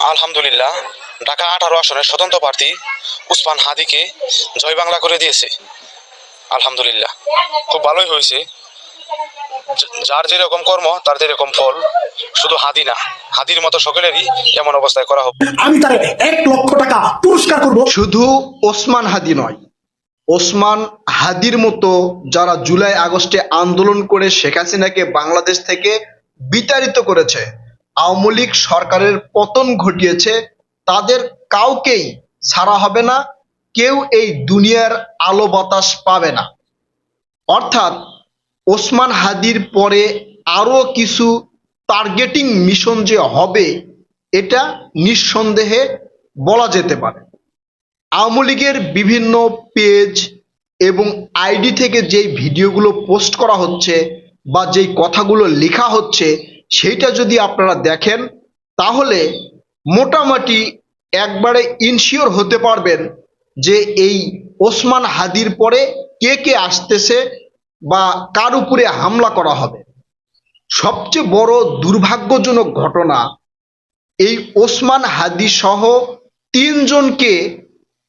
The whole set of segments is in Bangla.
আলহামদুলিল্লাহ ঢাকা আঠারো আসনের স্বতন্ত্র প্রার্থী উসমান হাদিকে জয় বাংলা করে দিয়েছে। আলহামদুলিল্লাহ খুব ভালোই হয়েছে। যার যেরকম কর্ম তার যেরকম ফল শুধু হাদি না হাদির মতো সকলেরই এমন অবস্থায় করা হবে আমি তার এক লক্ষ টাকা পুরস্কার করব। শুধু ওসমান হাদি নয় ওসমান হাদির মতো যারা জুলাই আগস্টে আন্দোলন করে শেখ হাসিনাকে বাংলাদেশ থেকে বিতাড়িত করেছে আওয়ামী লীগ সরকারের পতন ঘটিয়েছে, তাদের কাউকেই ছাড়া হবে না, কেউ এই দুনিয়ার আলো বাতাস পাবে না। অর্থাৎ ওসমান হাদির পরে আরও কিছু টার্গেটিং মিশন যে হবে, এটা নিঃসন্দেহে বলা যেতে পারে। আওয়ামী লীগের বিভিন্ন পেজ এবং আইডি থেকে যেই ভিডিওগুলো পোস্ট করা হচ্ছে বা যেই কথাগুলো লেখা হচ্ছে সেইটা যদি আপনারা দেখেন, তাহলে মোটামুটি একবারে ইনশিওর হতে পারবেন যে এই ওসমান হাদির পরে কে কে আসতেছে বা কার উপরে হামলা করা হবে। সবচেয়ে বড় দুর্ভাগ্যজনক ঘটনা, এই ওসমান হাদি সহ তিনজনকে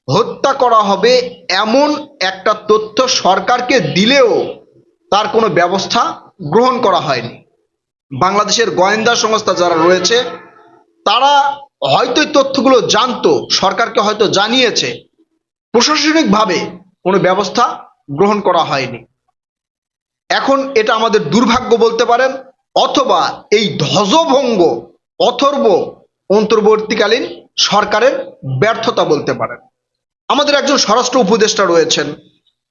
হত্যা করা হবে এমন একটা তথ্য সরকারকে দিলেও তার কোনো ব্যবস্থা গ্রহণ করা হয়নি। বাংলাদেশের গোয়েন্দা সংস্থা যারা রয়েছে, তারা হয়তো এই তথ্যগুলো জানতো, সরকারকে হয়তো জানিয়েছে। প্রশাসনিকভাবে কোনো ব্যবস্থা গ্রহণ করা হয়নি। এখন এটা আমাদের দুর্ভাগ্য বলতে পারেন, অথবা এই ধ্বজভঙ্গ, অথর্ব অন্তর্বর্তীকালীন সরকারের ব্যর্থতা বলতে পারেন। আমাদের একজন স্বরাষ্ট্র উপদেষ্টা রয়েছেন,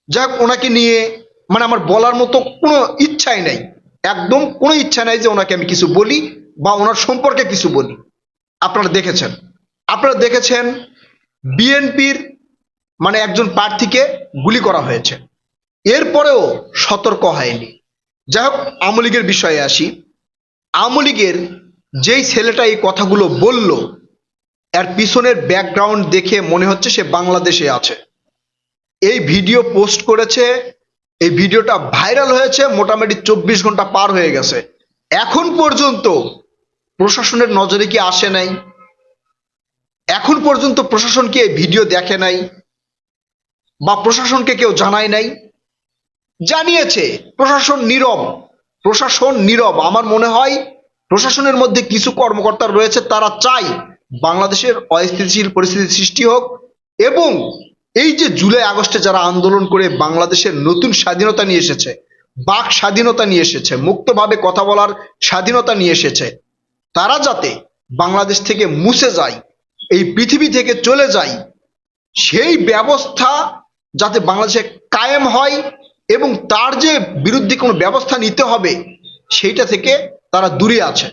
যাক, ওনাকে নিয়ে মানে আমার বলার মতো কোনো ইচ্ছাই নেই। একদম কোনো ইচ্ছা নেই যে ওনাকে আমি কিছু বলি বা ওনার সম্পর্কে কিছু বলি। আপনারা দেখেছেন। আপনারা দেখেছেন বিএনপির মানে একজন প্রার্থীকে গুলি করা হয়েছে। এরপরেও সতর্ক হয়নি। যাই হোক, আওয়ামী লীগের বিষয়ে আসি। আওয়ামী লীগের যেই ছেলেটা এই কথাগুলো বলল, এর পিছনের ব্যাকগ্রাউন্ড দেখে মনে হচ্ছে সে বাংলাদেশে আছে। এই ভিডিও পোস্ট করেছে এই ভিডিওটা ভাইরাল হয়েছে, মোটামুটি চব্বিশ ঘণ্টা পার হয়ে গেছে। এখন পর্যন্ত প্রশাসনের নজরে কি আসে নাই? এখন পর্যন্ত প্রশাসন কি এই ভিডিও দেখে নাই? বা প্রশাসনকে কেউ জানায় নাই? জানিয়েছে, প্রশাসন নীরব প্রশাসন নীরব। আমার মনে হয় প্রশাসনের মধ্যে কিছু কর্মকর্তা রয়েছে, তারা চায় বাংলাদেশের অস্থিতিশীল পরিস্থিতি সৃষ্টি হোক এবং এই যে জুলাই, আগস্টে যারা আন্দোলন করে বাংলাদেশের নতুন স্বাধীনতা নিয়ে এসেছে, বাক স্বাধীনতা নিয়ে এসেছে, মুক্তভাবে কথা বলার স্বাধীনতা নিয়ে এসেছে, তারা যাতে বাংলাদেশ থেকে মুছে যায়, এই পৃথিবী থেকে চলে যায়, সেই ব্যবস্থা যাতে বাংলাদেশে কায়েম হয় এবং তার যে বিরুদ্ধে কোনো ব্যবস্থা নিতে হবে, সেইটা থেকে তারা দূরে আছে।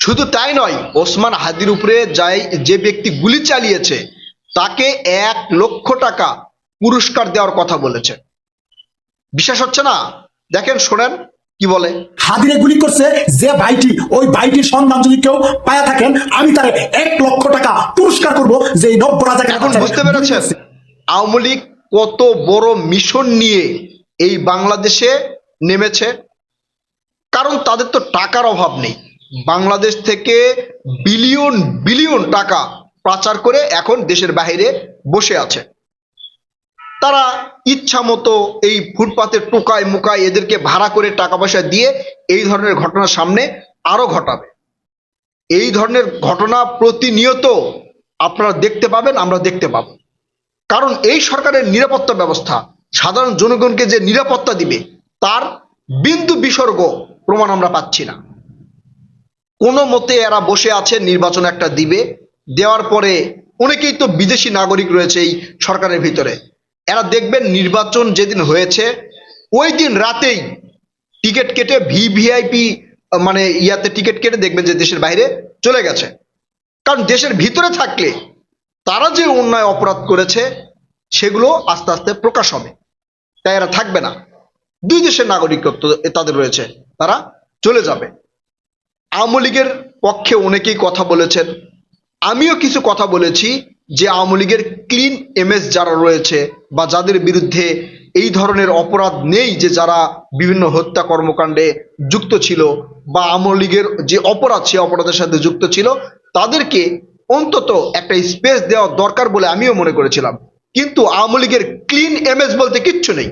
শুধু তাই নয়, ওসমান হাদির উপরে যাই যে ব্যক্তি গুলি চালিয়েছে তাকে এক লক্ষ টাকা পুরস্কার দেওয়ার কথা বলেছে। বিশ্বাস হচ্ছে না? দেখেন শোনেন কি বলে? হাদিরে গুলি করছে যে ভাইটি ওই ভাইটির সন্ধান যদি কেউ পায়া থাকেন আমি তার এক লক্ষ টাকা পুরস্কার করব যে নব্য রাজাকে এখন বুঝতে পেরেছেন? আওয়ামী লীগ কত বড় মিশন নিয়ে এই বাংলাদেশে নেমেছে। কারণ তাদের তো টাকার অভাব নেই। বাংলাদেশ থেকে বিলিয়ন বিলিয়ন টাকা পাচার করে এখন দেশের বাইরে বসে আছে। তারা ইচ্ছা মতো এই ফুটপাতের টোকায় মুকায় এদেরকে ভাড়া করে টাকা পয়সা দিয়ে এই ধরনের ঘটনা সামনে আরও ঘটাবে। এই ধরনের ঘটনা প্রতিনিয়ত আপনারা দেখতে পাবেন, আমরা দেখতে পাব। কারণ এই সরকারের নিরাপত্তা ব্যবস্থা, সাধারণ জনগণকে যে নিরাপত্তা দিবে, তার বিন্দু বিসর্গ প্রমাণ আমরা পাচ্ছি না। কোনো মতে এরা বসে আছে, নির্বাচন একটা দিবে দেওয়ার পরে অনেকেই তো বিদেশি নাগরিক রয়েছে এই সরকারের ভিতরে। এরা দেখবেন নির্বাচন যেদিন হয়েছে, ওই দিন রাতেই টিকিট কেটে ভিভিআইপি মানে ইয়াতে টিকিট কেটে দেখবেন যে দেশের বাইরে চলে গেছে। কারণ দেশের ভিতরে থাকলে তারা যে অন্যায় অপরাধ করেছে, সেগুলো আস্তে আস্তে প্রকাশ হবে। তাই এরা থাকবে না। দুই দেশের নাগরিকত্ব তাদের রয়েছে, তারা চলে যাবে। আওয়ামী লীগের পক্ষে অনেকেই কথা বলেছেন আমিও কিছু কথা বলেছি যে আওয়ামী লীগের ক্লিন এমএস যারা রয়েছে বা যাদের বিরুদ্ধে এই ধরনের অপরাধ নেই যে যারা বিভিন্ন হত্যা কর্মকাণ্ডে যুক্ত ছিল বা আওয়ামী লীগের যে অপরাধ, সে অপরাধের সাথে যুক্ত ছিল, তাদেরকে অন্তত একটা স্পেস দেওয়া দরকার বলে আমিও মনে করেছিলাম। কিন্তু আওয়ামী লীগের ক্লিন এমএস বলতে কিচ্ছু নেই।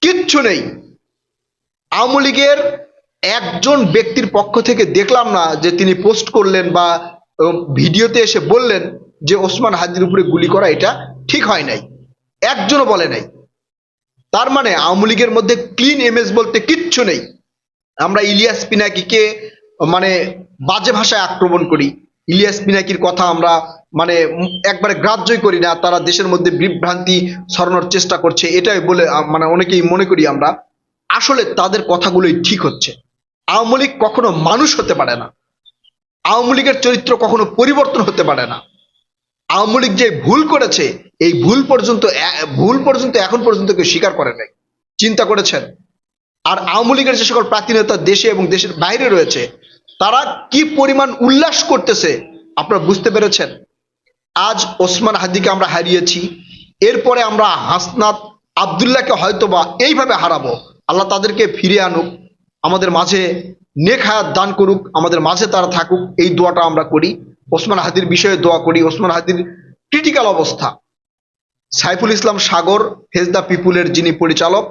কিচ্ছু নেই। আওয়ামী লীগের একজন ব্যক্তির পক্ষ থেকে দেখলাম না যে তিনি পোস্ট করলেন বা উম, ভিডিওতে এসে বললেন যে ওসমান হাদির উপরে গুলি করা এটা ঠিক হয় নাই। একজনও বলে নাই। তার মানে আওয়ামী লীগের মধ্যে ক্লিন এমএস বলতে কিচ্ছু নেই। আমরা ইলিয়াস পিনাকিকে মানে বাজে ভাষায় আক্রমণ করি। ইলিয়াস পিনাকির কথা আমরা মানে একবারে গ্রাহ্যই করি না। তারা দেশের মধ্যে বিভ্রান্তি ছড়ানোর চেষ্টা করছে। এটাই বলে মানে অনেকেই মনে করি আমরা। আসলে তাদের কথাগুলোই ঠিক হচ্ছে। আওয়ামী লীগ কখনো মানুষ হতে পারে না। আওয়ামী লীগের চরিত্র কখনো পরিবর্তন হতে পারে না। আওয়ামী লীগ যে ভুল করেছে, এই ভুল পর্যন্ত ভুল পর্যন্ত এখন পর্যন্ত কেউ স্বীকার করে নাই। চিন্তা করেছেন? আর আওয়ামী লীগের যে সকল প্রার্থী নেতা দেশে এবং দেশের বাইরে রয়েছে, তারা কি পরিমাণ উল্লাস করতেছে, আপনারা বুঝতে পেরেছেন? আজ ওসমান হাদিকে আমরা হারিয়েছি, এরপরে আমরা হাসনাত আবদুল্লাহকে হয়তোবা এইভাবে হারাবো। আল্লাহ তাদেরকে ফিরে আনুক। আমাদের মাঝে নেক হায়াত দান করুক, আমাদের মাঝে তারা থাকুক, এই দোয়াটা আমরা করি। ওসমান হাদির বিষয়ে দোয়া করি, ওসমান হাদির ক্রিটিক্যাল অবস্থা। সাইফুল ইসলাম সাগর ফেজ দ্য পিপুলের যিনি পরিচালক,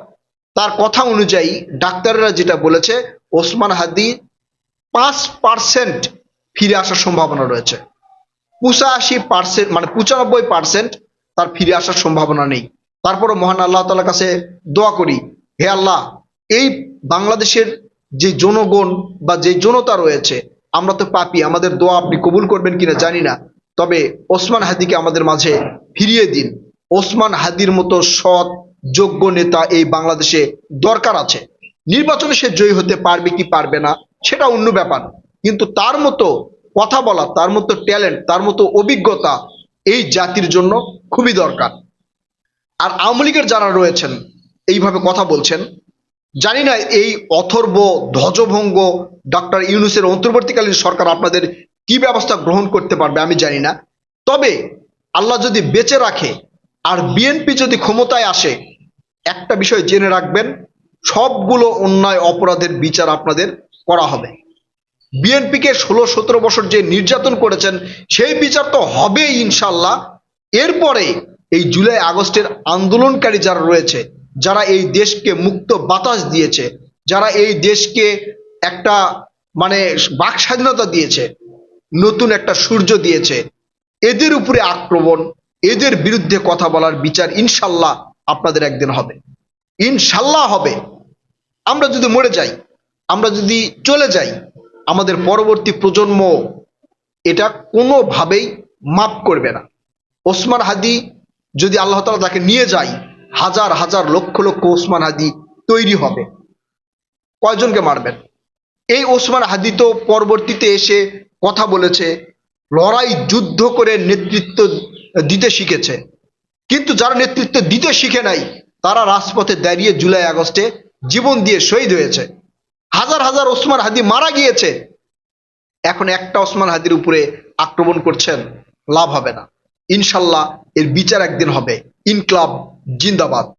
তার কথা অনুযায়ী ডাক্তাররা যেটা বলেছে, ওসমান হাদি পাঁচ পার্সেন্ট ফিরে আসার সম্ভাবনা রয়েছে। পঁচাশি পার্সেন্ট মানে পঁচানব্বই পার্সেন্ট তার ফিরে আসার সম্ভাবনা নেই। তারপরও মহান আল্লাহ তালার কাছে দোয়া করি, হে আল্লাহ, এই বাংলাদেশের যে জনগণ বা যে জনতা রয়েছে, আমরা তো পাপি, আমাদের দোয়া আপনি কবুল করবেন কিনা জানি না। তবে ওসমান হাদিকে আমাদের মাঝে ফিরিয়ে দিন। ওসমান হাদির মতো সৎ, যোগ্য নেতা এই বাংলাদেশে দরকার আছে। নির্বাচনে সে জয়ী হতে পারবে কি পারবে না, সেটা অন্য ব্যাপার। কিন্তু তার মতো কথা বলা, তার মতো ট্যালেন্ট, তার মতো অভিজ্ঞতা এই জাতির জন্য খুবই দরকার। আর আওয়ামী লীগের যারা রয়েছেন, এইভাবে কথা বলছেন জানি না এই অথর্ব ধ্বজভঙ্গ ডক্টর ইউনুসের অন্তর্বর্তীকালীন সরকার আপনাদের কি ব্যবস্থা গ্রহণ করতে পারবে আমি জানি না। তবে আল্লাহ যদি বেঁচে রাখে আর বিএনপি যদি ক্ষমতায় আসে, একটা বিষয় জেনে রাখবেন, সবগুলো অন্যায় অপরাধের বিচার আপনাদের করা হবে। বিএনপিকে ষোলো সতেরো বছর যে নির্যাতন করেছেন, সেই বিচার তো হবেই ইনশাল্লাহ এরপরে এই জুলাই আগস্টের আন্দোলনকারী যারা রয়েছে যারা এই দেশকে মুক্ত বাতাস দিয়েছে, যারা এই দেশকে একটা মানে বাক স্বাধীনতা দিয়েছে, নতুন একটা সূর্য দিয়েছে, এদের উপরে আক্রমণ, এদের বিরুদ্ধে কথা বলার বিচার ইনশাল্লাহ আপনাদের একদিন হবে। ইনশাল্লাহ হবে। আমরা যদি মরে যাই, আমরা যদি চলে যাই, আমাদের পরবর্তী প্রজন্ম এটা কোনোভাবেই মাপ করবে না। ওসমান হাদি যদি আল্লাহ তালা তাকে নিয়ে যায় হাজার হাজার, লক্ষ লক্ষ ওসমান হাদি তৈরি হবে। কয়জনকে মারবেন? এই ওসমান হাদি তো পরবর্তীতে এসে কথা বলেছে, লড়াই যুদ্ধ করে নেতৃত্ব দিতে শিখেছে। কিন্তু যারা নেতৃত্ব দিতে শিখে নাই, তারা রাজপথে দাঁড়িয়ে জুলাই আগস্টে জীবন দিয়ে শহীদ হয়েছে। হাজার হাজার ওসমান হাদি মারা গিয়েছে। এখন একটা ওসমান হাদির উপরে আক্রমণ করছেন, লাভ হবে না। ইনশাল্লাহ এর বিচার একদিন হবে। ইনকলাব জিন্দাবাদ।